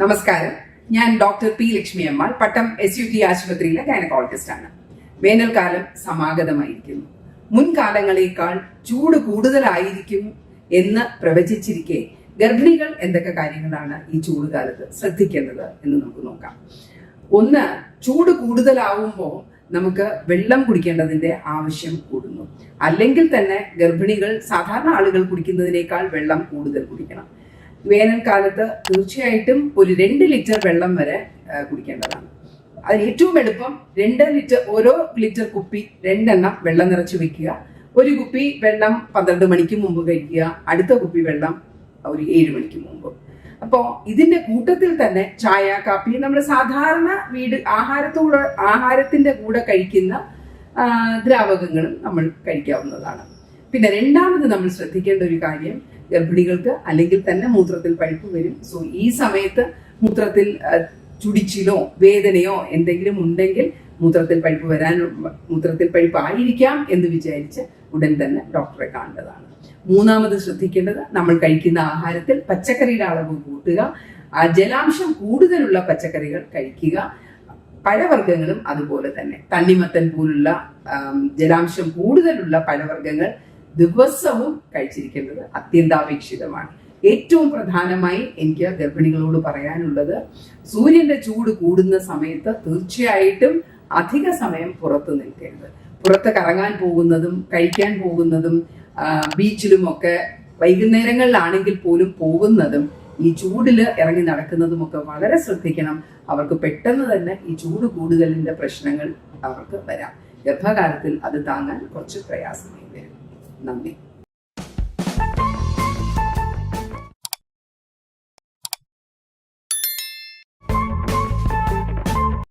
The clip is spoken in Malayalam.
നമസ്കാരം. ഞാൻ doctor P Lakshmi Ammal Pattom S U T ആശുപത്രിയിലെ ഗൈനക്കോളജിസ്റ്റ് ആണ്. വേനൽക്കാലം സമാഗതമായിരിക്കുന്നു. മുൻകാലങ്ങളേക്കാൾ ചൂട് കൂടുതലായിരിക്കും എന്ന് പ്രവചിച്ചിരിക്കെ ഗർഭിണികൾ എന്തൊക്കെ കാര്യങ്ങളാണ് ഈ ചൂട് കാലത്ത് ശ്രദ്ധിക്കേണ്ടത് എന്ന് നമുക്ക് നോക്കാം. ഒന്ന് ചൂട് കൂടുതലാവുമ്പോൾ നമുക്ക് വെള്ളം കുടിക്കേണ്ടതിന്റെ ആവശ്യം കൂടുന്നു. അല്ലെങ്കിൽ തന്നെ ഗർഭിണികൾ സാധാരണ ആളുകൾ കുടിക്കുന്നതിനേക്കാൾ വെള്ളം കൂടുതൽ കുടിക്കണം. വേനൽക്കാലത്ത് തീർച്ചയായിട്ടും ഒരു രണ്ട് ലിറ്റർ വെള്ളം വരെ കുടിക്കേണ്ടതാണ്. അത് ഏറ്റവും എളുപ്പം രണ്ട് ലിറ്റർ ഓരോ ലിറ്റർ കുപ്പി രണ്ടെണ്ണം വെള്ളം നിറച്ച് വെക്കുക. ഒരു കുപ്പി വെള്ളം പന്ത്രണ്ട് മണിക്ക് മുമ്പ് കഴിക്കുക. അടുത്ത കുപ്പി വെള്ളം ഒരു ഏഴ് മണിക്ക് മുമ്പ്. അപ്പോൾ ഇതിന്റെ കൂട്ടത്തിൽ തന്നെ ചായ കാപ്പി നമ്മൾ സാധാരണ വീട് ആഹാരത്തോട് ആഹാരത്തിന്റെ കൂടെ കഴിക്കുന്ന ദ്രാവകങ്ങളും നമ്മൾ കഴിക്കാവുന്നതാണ്. പിന്നെ രണ്ടാമത് നമ്മൾ ശ്രദ്ധിക്കേണ്ട ഒരു കാര്യം ഗർഭിണികൾക്ക് അല്ലെങ്കിൽ തന്നെ മൂത്രത്തിൽ പഴുപ്പ് വരും. സോ ഈ സമയത്ത് മൂത്രത്തിൽ ചുടിച്ചിലോ വേദനയോ എന്തെങ്കിലും ഉണ്ടെങ്കിൽ മൂത്രത്തിൽ പഴുപ്പ് വരാൻ മൂത്രത്തിൽ പഴുപ്പ് ആയിരിക്കാം എന്ന് വിചാരിച്ച് ഉടൻ തന്നെ ഡോക്ടറെ കാണേണ്ടതാണ്. മൂന്നാമത് ശ്രദ്ധിക്കേണ്ടത് നമ്മൾ കഴിക്കുന്ന ആഹാരത്തിൽ പച്ചക്കറിയുടെ അളവ് കൂട്ടുക. ജലാംശം കൂടുതലുള്ള പച്ചക്കറികൾ കഴിക്കുക. പഴവർഗങ്ങളും അതുപോലെ തന്നെ. തണ്ണിമത്തൻ പോലുള്ള ജലാംശം കൂടുതലുള്ള പഴവർഗങ്ങൾ ദിവസവും കഴിച്ചിരിക്കേണ്ടത് അത്യന്താപേക്ഷിതമാണ്. ഏറ്റവും പ്രധാനമായി എനിക്ക് ഗർഭിണികളോട് പറയാനുള്ളത് സൂര്യന്റെ ചൂട് കൂടുന്ന സമയത്ത് തീർച്ചയായിട്ടും അധിക സമയം പുറത്ത് നിൽക്കരുത്. പുറത്ത് കറങ്ങാൻ പോകുന്നതും കഴിക്കാൻ പോകുന്നതും ബീച്ചിലും ഒക്കെ വൈകുന്നേരങ്ങളിലാണെങ്കിൽ പോലും പോകുന്നതും ഈ ചൂടിൽ ഇറങ്ങി നടക്കുന്നതും ഒക്കെ വളരെ ശ്രദ്ധിക്കണം. അവർക്ക് പെട്ടെന്ന് തന്നെ ഈ ചൂട് കൂടുതലിന്റെ പ്രശ്നങ്ങൾ അവർക്ക് വരാം. ഗർഭകാലത്തിൽ അത് താങ്ങാൻ കുറച്ച് പ്രയാസമായി വരും നന്ദി